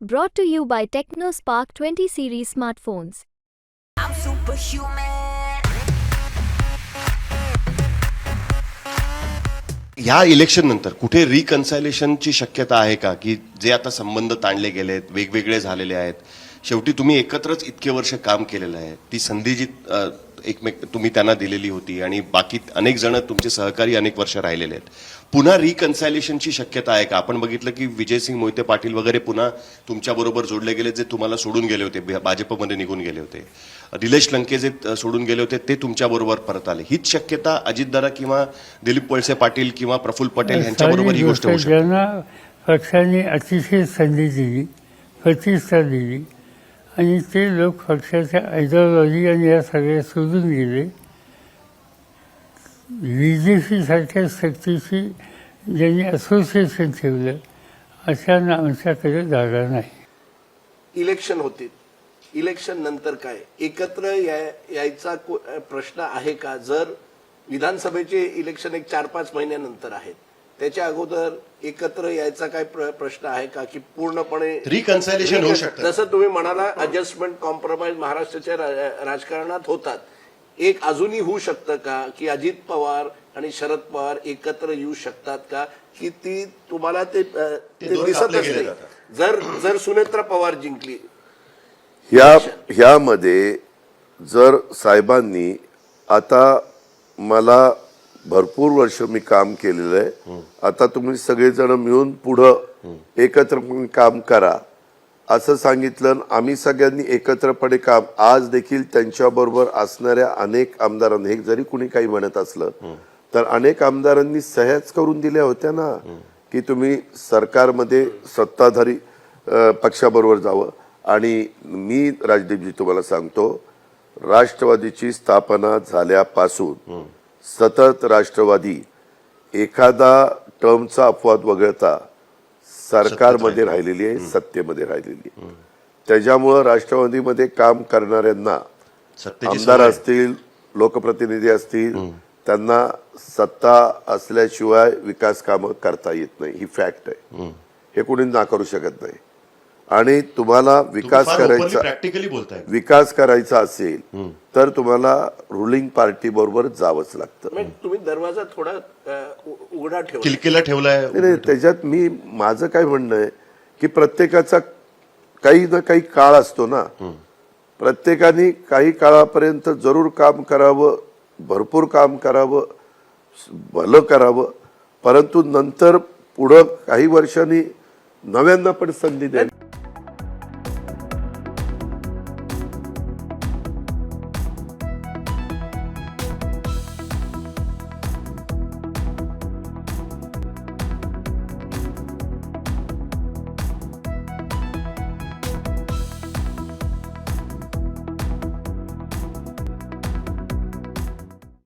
Brought to you by TechnoSpark 20 series smartphones. I'm superhuman. ह्या election नंतर कुठे रिकन्सायलेशनची शक्यता आहे का की जे आता संबंध ताणले गेलेत वेगवेगळे झालेले आहेत शेवटी तुम्ही एकत्रच इतके वर्ष काम केलेलं आहे ती संधी जी एकमेक तुम्ही त्यांना दिलेली होती आणि बाकी अनेक जण तुमचे सहकारी अनेक वर्ष राहिलेले आहेत. पुन्हा रिकन्सायलेशनची शक्यता आहे का? आपण बघितलं की विजयसिंग मोहिते पाटील वगैरे पुन्हा तुमच्याबरोबर जोडले गेले जे तुम्हाला सोडून गेले होते भाजपमध्ये निघून गेले होते. निलेश लंके जे सोडून गेले होते ते तुमच्याबरोबर परत आले. हीच शक्यता अजितदादा किंवा दिलीप वळसे पाटील किंवा प्रफुल्ल पटेल यांच्याबरोबर ही गोष्ट होऊ शकते. पक्षाने अतिशय संधी दिली प्रतिष्ठा दिली आणि ते लोक पक्षाच्या आयडिओलॉजी आणि या सगळ्या सोडून गेले. बी जे पी शक्तीशी ज्यांनी असोसिएशन ठेवलं अशांना आमच्याकडे जागा नाही. इलेक्शन होतील. इलेक्शन नंतर काय? एकत्र या- यायचा को- प्रश्न आहे का? जर विधानसभेचे इलेक्शन एक चार पाच महिन्यानंतर आहेत त्याच्या अगोदर एकत्र यायचा काय प्र- प्रश्न आहे का? की पूर्णपणे Reconciliation होऊ शकतं. जसं तुम्ही म्हणाला अडजस्टमेंट कॉम्प्रोमाइज महाराष्ट्राच्या राजकारणात होतात. एक अजूनही होऊ शकतं का? की अजित पवार आणि शरद पवार एकत्र येऊ शकतात का? की ती तुम्हाला ते अ, ते दोन दिसतच कापले गेले नाही जर जर सुनेत्रा पवार जिंकली. ह्या ह्यामध्ये जर साहेबांनी आता मला भरपूर वर्ष मी काम केलेलं आहे. आता तुम्ही सगळेजण मिळून पुढं एकत्र काम करा. असं सांगितलं आम्ही सगळ्यांनी एकत्रपणे काम आज देखील त्यांच्याबरोबर असणाऱ्या अनेक आमदारांनी हे जरी कुणी काही म्हणत असलं तर अनेक आमदारांनी सह्याच करून दिल्या होत्या ना की तुम्ही सरकारमध्ये सत्ताधारी पक्षाबरोबर जावं. आणि मी राजदीपजी तुम्हाला सांगतो राष्ट्रवादीची स्थापना झाल्यापासून सतत राष्ट्रवादी एखादा टर्मचा अपवाद वगळता सरकारमध्ये राहिलेली आहे सत्तेमध्ये राहिलेली आहे. त्याच्यामुळं राष्ट्रवादीमध्ये काम करणाऱ्यांना आमदार. असतील लोकप्रतिनिधी असतील त्यांना सत्ता असल्याशिवाय विकास कामं करता येत नाही. ही फॅक्ट आहे. हे कोणी नाकारू शकत नाही. आणि तुम्हाला विकास करायचा प्रॅक्टिकली बोलताय. विकास करायचा असेल तर तुम्हाला रुलिंग पार्टी बरोबर जावंच लागतं. मग तुम्ही दरवाजा थोडा उघडा ठेवा किलकिला ठेवलाय नाही, त्याच्यात मी माझं काय म्हणणं आहे की प्रत्येकाचा काही ना काही काळ असतो ना. प्रत्येकाने काही काळापर्यंत जरूर काम करावं भरपूर काम करावं भलं करावं परंतु नंतर पुढं काही वर्षांनी नव्यांना पण संधी द्यावी.